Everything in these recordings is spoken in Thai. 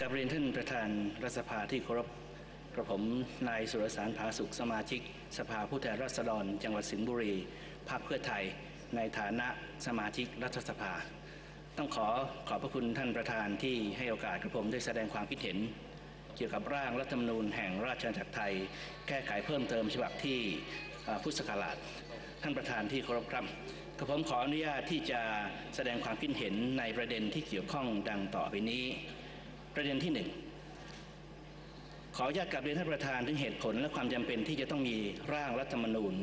กับเรียนท่านประธานรัฐสภาที่เคารพกระผมนายสุรสารผาสุขสมาชิก สภาผู้แทนราษฎร จังหวัดสิงห์บุรีพรรคเพื่อไทย ในฐานะสมาชิกรัฐสภา ต้องขอขอบพระคุณท่านประธานที่ให้โอกาสกระผมได้แสดงความคิดเห็น เกี่ยวกับร่างรัฐธรรมนูญแห่งราชอาณาจักรไทย แก้ไขเพิ่มเติมฉบับที่พุทธศักราชท่านประธานที่เคารพครับกระผมขออนุญาตที่จะแสดงความคิดเห็นในประเด็นที่เกี่ยวข้องดังต่อไปนี้ ประเด็นที่หนึ่งขออนุญาตกลับเรียนท่านประธานถึงเหตุผลและความจำเป็นที่จะต้องมีร่างรัฐธรรมนูญ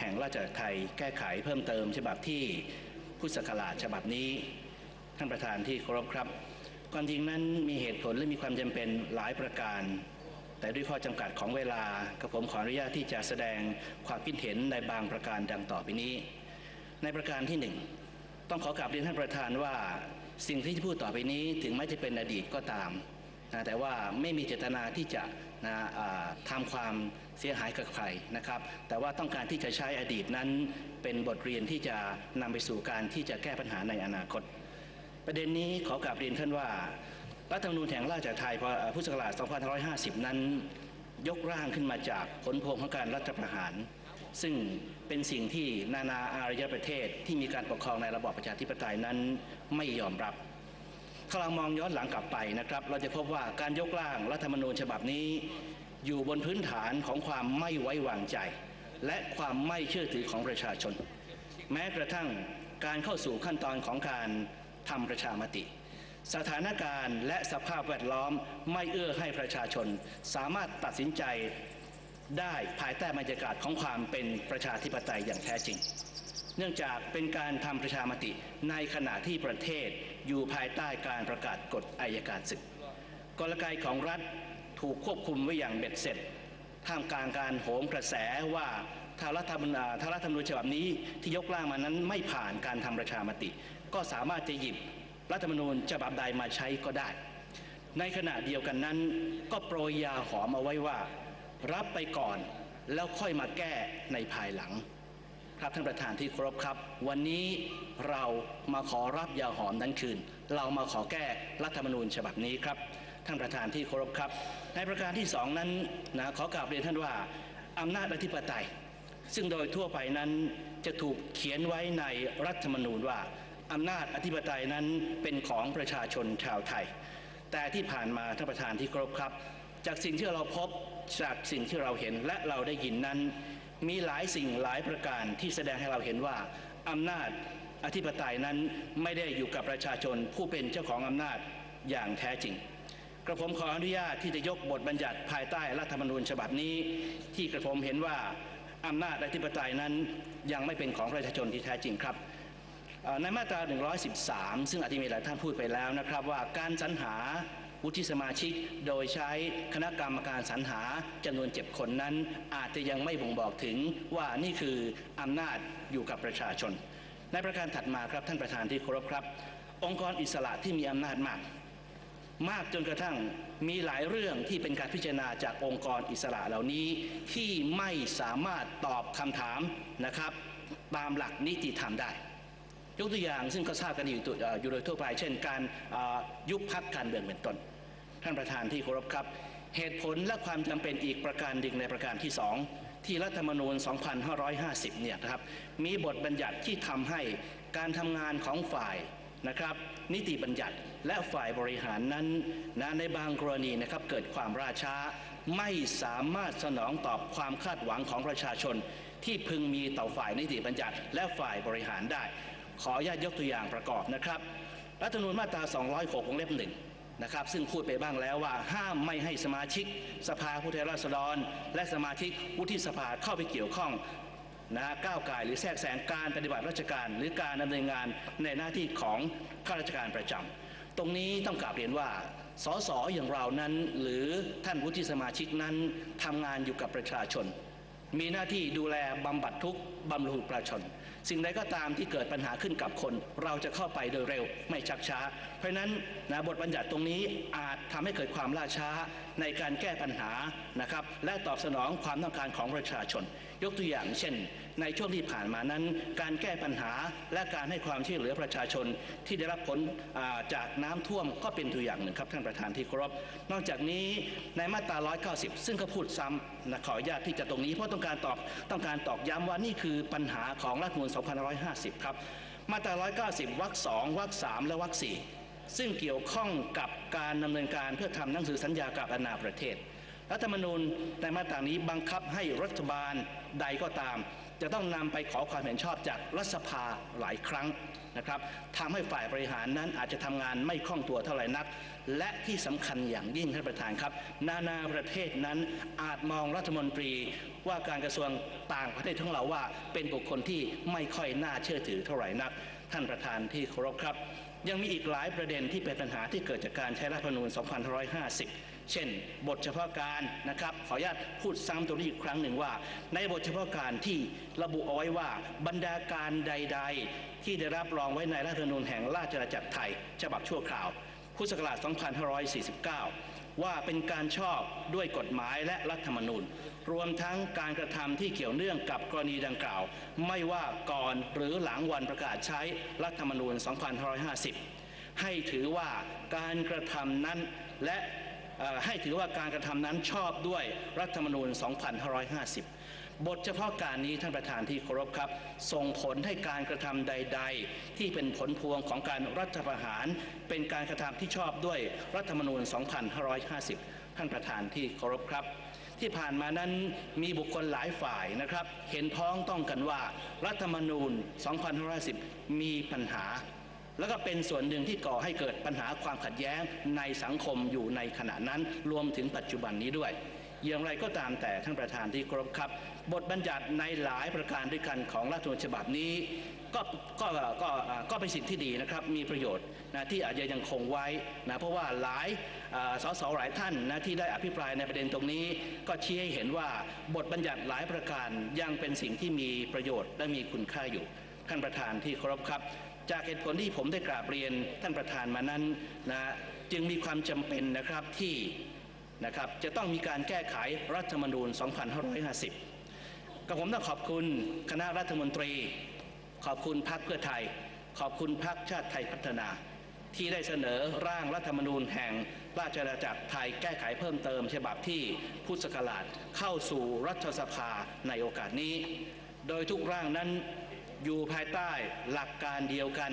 แห่งราชอาณาจักรไทยแก้ไขเพิ่มเติม ฉบับที่พุทธศักราชฉบับนี้ ท่านประธานที่เคารพครับความจริงนั้นมีเหตุผลและมีความจำเป็นหลายประการ แต่ด้วยข้อจำกัดของเวลากระผมขออนุญาตที่จะแสดงความคิดเห็นในบางประการดังต่อไปนี้ ในประการที่หนึ่งต้องขอกราบเรียนท่านประธานว่า สิ่งที่จะพูดต่อไปนี้ถึงแม้จะเป็นอดีตก็ตามนะแต่ว่าไม่มีเจตนาที่จะนะทำความเสียหายกับใครนะครับ แต่ว่าต้องการที่จะใช้อดีตนั้นเป็นบทเรียนที่จะนำไปสู่การที่จะแก้ปัญหาในอนาคต ประเด็นนี้ขอกราบเรียนท่านว่ารัฐธรรมนูญแห่งราชอาณาจักรไทยพพุทธศักราช2550 นั้น ยกร่างขึ้นมาจากผลพวงของการรัฐประหาร ซึ่งเป็นสิ่งที่นานาอารยประเทศที่มีการปกครองในระบอบประชาธิปไตยนั้นไม่ยอมรับ ถ้าเรามองย้อนหลังกลับไปนะครับ เราจะพบว่าการยกร่างรัฐธรรมนูญฉบับนี้ อยู่บนพื้นฐานของความไม่ไว้วางใจ และความไม่เชื่อถือของประชาชน แม้กระทั่งการเข้าสู่ขั้นตอนของการทำประชามติ สถานการณ์และสภาพแวดล้อมไม่เอื้อให้ประชาชน สามารถตัดสินใจ ได้ภายใต้บรรยากาศของความเป็นประชาธิปไตยอย่างแท้จริง เนื่องจากเป็นการทำประชามติในขณะที่ประเทศอยู่ภายใต้การประกาศกฎอายการศึก กลไกของรัฐถูกควบคุมไว้อย่างเบ็ดเสร็จ ท่ามกลางการโหมกระแสว่าถ้ารัฐธรรมนูญถ้ารัฐธรรมนูญฉบับนี้ที่ยกร่างมานั้นไม่ผ่านการทำประชามติ ก็สามารถจะหยิบรัฐธรรมนูญฉบับใดมาใช้ก็ได้ ในขณะเดียวกันนั้น ก็โปรยยาหอมเอาไว้ว่า รับไปก่อนแล้วค่อยมาแก้ในภายหลัง ครับท่านประธานที่เคารพครับ วันนี้เรามาขอรับยาหอมนั้นคืน เรามาขอแก้รัฐธรรมนูญฉบับนี้ครับ ท่านประธานที่เคารพครับ ในประการที่สองนั้นนะขอกราบเรียนท่านว่าอำนาจอธิปไตย ซึ่งโดยทั่วไปนั้นจะถูกเขียนไว้ในรัฐธรรมนูญว่าอำนาจอธิปไตยนั้นเป็นของประชาชนชาวไทย แต่ที่ผ่านมาท่านประธานที่เคารพครับ จากสิ่งที่เราพบ จากสิ่งที่เราเห็นและเราได้ยินนั้น มีหลายสิ่งหลายประการที่แสดงให้เราเห็นว่าอำนาจอธิปไตยนั้นไม่ได้อยู่กับประชาชนผู้เป็นเจ้าของอำนาจอย่างแท้จริง กระผมขออนุญาตที่จะยกบทบัญญัติภายใต้รัฐธรรมนูญฉบับนี้ ที่กระผมเห็นว่าอำนาจอธิปไตยนั้นยังไม่เป็นของประชาชนที่แท้จริงครับ ในมาตรา 113 ซึ่งอาจจะมีหลายท่านพูดไปแล้วนะครับ ว่าการสรรหาวุฒิสมาชิกโดยใช้คณะกรรมการสรรหาจำนวนเจ็ดคนนั้น อาจจะยังไม่บ่งบอกถึงว่านี่คืออำนาจอยู่กับประชาชน ในประการถัดมาครับท่านประธานที่เคารพครับ องค์กรอิสระที่มีอำนาจมาก มากจนกระทั่งมีหลายเรื่องที่เป็นการพิจารณาจากองค์กรอิสระเหล่านี้ที่ไม่สามารถตอบคำถามนะครับ ตามหลักนิติธรรมได้ ยกตัวอย่างซึ่งก็ทราบกันอยู่อยู่โดยทั่วไป เช่น การยุบพักการเมืองเป็นต้น ท่านประธานที่เคารพครับ เหตุผลและความจำเป็นอีกประการหนึ่งในประการที่สองที่รัฐธรรมนูญ 2550 เนี่ยนะครับมีบทบัญญัติที่ทำให้การทำงานของฝ่ายนะครับนิติบัญญัติและฝ่ายบริหารนั้นนะในบางกรณีนะครับเกิดความราช้าไม่สามารถสนองตอบความคาดหวังของประชาชน ที่พึงมีต่อฝ่ายนิติบัญญัติและฝ่ายบริหารได้ ขออนุญาตยกตัวอย่างประกอบนะครับ รัฐธรรมนูญมาตรา 206วงเล็บหนึ่งนะครับซึ่งพูดไปบ้างแล้วว่าห้ามไม่ให้สมาชิก สภาผู้แทนราษฎร และสมาชิกวุฒิสภาเข้าไปเกี่ยวข้องนะก้าวไก่หรือแทรกแซงการปฏิบัติราชการ หรือการดำเนินงานในหน้าที่ของข้าราชการประจำตรงนี้ต้องกราบเรียนว่าสสอย่างเรานั้น หรือท่านวุฒิสมาชิกนั้นทำงานอยู่กับประชาชน มีหน้าที่ดูแลบำบัดทุกข์บำรุงประชาชน สิ่งใดก็ตามที่เกิดปัญหาขึ้นกับคน เราจะเข้าไปโดยเร็ว ไม่ชักช้า เพราะฉะนั้นนะบทบัญญัติตรงนี้อาจทำให้เกิดความล่าช้าในการแก้ปัญหานะครับและตอบสนองความต้องการของประชาชนยกตัวอย่างเช่น ในช่วงที่ผ่านมานั้น การแก้ปัญหาและการให้ความช่วยเหลือประชาชนที่ได้รับผลาจากน้ำท่วมก็เป็นตัวอย่างหนึ่งครับท่านประธานที่เคารพนอกจากนี้ในมาตรา 190 ซึ่งก็พูดซ้ำนะขออนุญาตที่จะตรงนี้เพราะต้องการตอบต้องการตอกย้ำว่านี่คือปัญหาของรัฐมนูญ2550 ครับมาตรา 190 วรรค2วรรค3และวรรค4ซึ่งเกี่ยวข้องกับการดำเนินการเพื่อทำหนังสือสัญญากับอาณาประเทศ รัฐธรรมนูญในมาตรานี้บังคับให้รัฐบาลใดก็ตาม จะต้องนำไปขอความเห็นชอบจากรัฐสภาหลายครั้งนะครับทำให้ฝ่ายบริหารนั้นอาจจะทำงานไม่คล่องตัวเท่าไหร่นัก และที่สำคัญอย่างยิ่งท่านประธานครับ นานาประเทศนั้นอาจมองรัฐมนตรีว่าการกระทรวงต่างประเทศของเราว่า เป็นบุคคลที่ไม่ค่อยน่าเชื่อถือเท่าไหร่นัก ท่านประธานที่เคารพครับ ยังมีอีกหลายประเด็นที่เป็นปัญหาที่เกิดจากการใช้รัฐธรรมนูญ 2550 เช่น บทเฉพาะการนะครับขออนุญาตพูดซ้ำตรงนี้อีกครั้งหนึ่งว่า ในบทเฉพาะการที่ระบุเอาไว้ว่าบรรดาการใด ๆ ที่ได้รับรองไว้ในรัฐธรรมนูญแห่งราชอาณาจักรไทย ฉบับชั่วคราวพุทธศักราช 2549 ว่าเป็นการชอบด้วยกฎหมายและรัฐธรรมนูญ รวมทั้งการกระทำที่เกี่ยวเนื่องกับกรณีดังกล่าว ไม่ว่าก่อนหรือหลังวันประกาศใช้รัฐธรรมนูญ 2550 ให้ถือว่าการกระทำนั้นและ ให้ถือว่าการกระทำนั้นชอบด้วยรัฐธรรมนูญ 2550 บทเฉพาะการนี้ท่านประธานที่เคารพครับ ส่งผลให้การกระทำใด ๆ ที่เป็นผลพวงของการรัฐประหาร เป็นการกระทำที่ชอบด้วยรัฐธรรมนูญ 2550 ท่านประธานที่เคารพครับที่ผ่านมานั้นมีบุคคลหลายฝ่ายนะครับ เห็นพ้องต้องกันว่า รัฐธรรมนูญ 2550 มีปัญหา แล้วก็เป็นส่วนหนึ่งที่ก่อให้เกิดปัญหาความขัดแย้งในสังคมอยู่ในขณะนั้นรวมถึงปัจจุบันนี้ด้วย อย่างไรก็ตามแต่ท่านประธานที่เคารพครับ บทบัญญัติในหลายประการด้วยกันของรัฐธรรมนูญฉบับนี้ก็ก็ก็ก็เป็นสิ่งที่ดีนะครับมีประโยชน์นะที่อาจจะยังคงไว้นะเพราะว่าหลายอ่าสสหลายท่านนะที่ได้อภิปรายในประเด็นตรงนี้ ก็ชี้ให้เห็นว่าบทบัญญัติหลายประการยังเป็นสิ่งที่มีประโยชน์และมีคุณค่าอยู่ท่านประธานที่เคารพครับ จากเหตุผลที่ผมได้กราบเรียนท่านประธานมานั้นนะจึงมีความจำเป็นนะครับที่นะครับจะต้องมีการแก้ไขรัฐธรรมนูญ 2550กับผมต้องขอบคุณคณะรัฐมนตรี ขอบคุณพรรคเพื่อไทย ขอบคุณพรรคชาติไทยพัฒนา ที่ได้เสนอร่างรัฐธรรมนูญแห่งราชอาณาจักรไทยแก้ไขเพิ่มเติม ฉบับที่พุทธศักราชเข้าสู่รัฐสภาในโอกาสนี้ โดยทุกร่างนั้น อยู่ภายใต้หลักการเดียวกัน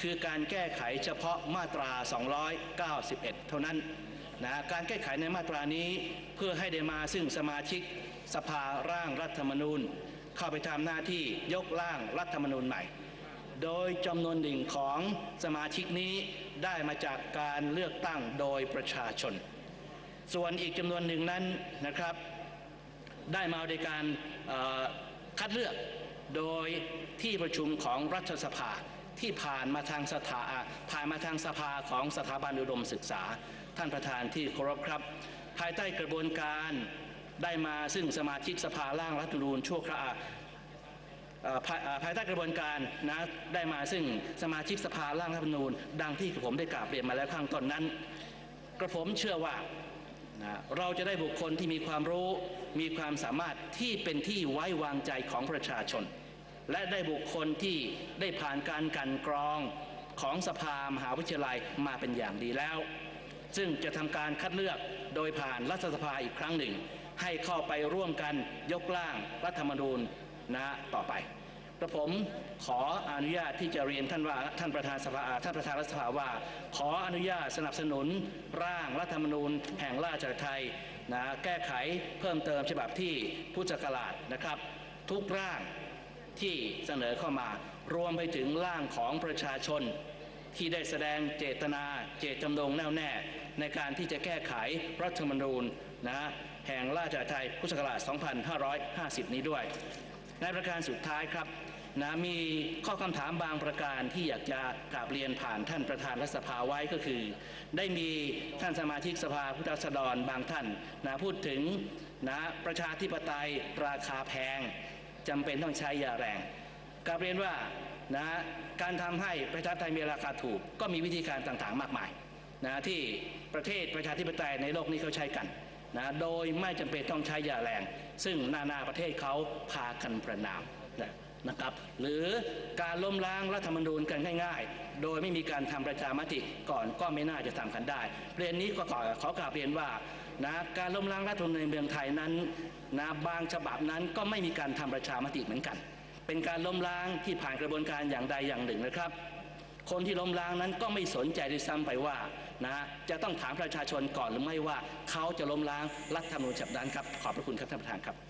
คือการแก้ไขเฉพาะมาตรา 291 เท่านั้นนะการแก้ไขในมาตรานี้เพื่อให้ได้มาซึ่งสมาชิกสภาร่างรัฐธรรมนูญ เข้าไปทำหน้าที่ยกร่างรัฐธรรมนูญใหม่ โดยจำนวนหนึ่งของสมาชิกนี้ได้มาจากการเลือกตั้งโดยประชาชน ส่วนอีกจำนวนหนึ่งนั้นนะครับ ได้มาโดยการคัดเลือก โดยที่ประชุมของรัฐสภาที่ผ่านมาทางสถาผ่านมาทางสภาของสถาบันอุดมศึกษา ท่านประธานที่เคารพครับ ภายใต้กระบวนการได้มาซึ่งสมาชิกสภาร่างรัฐธรรมนูญชั่วคราวเอ่อภายเอ่อภายใต้กระบวนการนะได้มาซึ่งสมาชิกสภาร่างรัฐธรรมนูญ ดังที่ผมได้กราบเรียนมาแล้วข้างต้นนั้น กระผมเชื่อว่านะเราจะได้บุคคลที่มีความรู้มีความสามารถที่เป็นที่ไว้วางใจของประชาชน และได้บุคคลที่ได้ผ่านการกันกรองของสภามหาวิทยาลัยมาเป็นอย่างดีแล้ว ซึ่งจะทำการคัดเลือกโดยผ่านรัฐสภาอีกครั้งหนึ่ง ให้เข้าไปร่วมกันยกร่างรัฐธรรมนูญนะต่อไปกระผมขออนุญาตที่จะเรียนท่านว่าท่านประธานสภาท่านประธานรัฐสภาว่า ขออนุญาตสนับสนุนร่างรัฐธรรมนูญแห่งราชอาณาจักรไทยนะแก้ไขเพิ่มเติมฉบับที่พุทธศักราชนะครับ ทุกร่าง ที่เสนอเข้ามารวมไปถึงร่างของประชาชน ที่ได้แสดงเจตนาเจตจำนงแน่วแน่ในการที่จะแก้ไขรัฐธรรมนูญนะแห่งราชอาณาจักรไทยพุทธศักราช 2550 นี้ด้วย ในประการสุดท้ายครับนะมีข้อคำถามบางประการที่อยากจะกราบเรียนผ่านท่านประธานรัฐสภาไว้ก็คือ ได้มีท่านสมาชิกสภาผู้แทนราษฎรบางท่านนะพูดถึงนะประชาธิปไตยราคาแพง จำเป็นต้องใช้ยาแรงกราบเรียนว่านะการทำให้ประชาธิปไตยมีราคาถูก ก็มีวิธีการต่างๆมากมายนะที่ประเทศประชาธิปไตยในโลกนี้เขาใช้กันนะโดยไม่จำเป็นต้องใช้ยาแรง ซึ่งนานาประเทศเขาพากันประนามนะนะครับหรือการล้มล้างรัฐธรรมนูญกันง่ายๆ โดยไม่มีการทำประชามติก่อนก็ไม่น่าจะทำกันได้ประเด็นนี้ก็ขอขอกราบเรียนว่า นะการล้มล้างรัฐธรรมนูญเมืองไทยนั้นนะบางฉบับนั้นก็ไม่มีการทำประชามติเหมือนกัน เป็นการล้มล้างที่ผ่านกระบวนการอย่างใดอย่างหนึ่งนะครับ คนที่ล้มล้างนั้นก็ไม่สนใจด้วยซ้ำไปว่านะจะต้องถามประชาชนก่อนหรือไม่ว่าเขาจะล้มล้างรัฐธรรมนูญฉบับนั้นครับขอบพระคุณครับท่านประธานครับ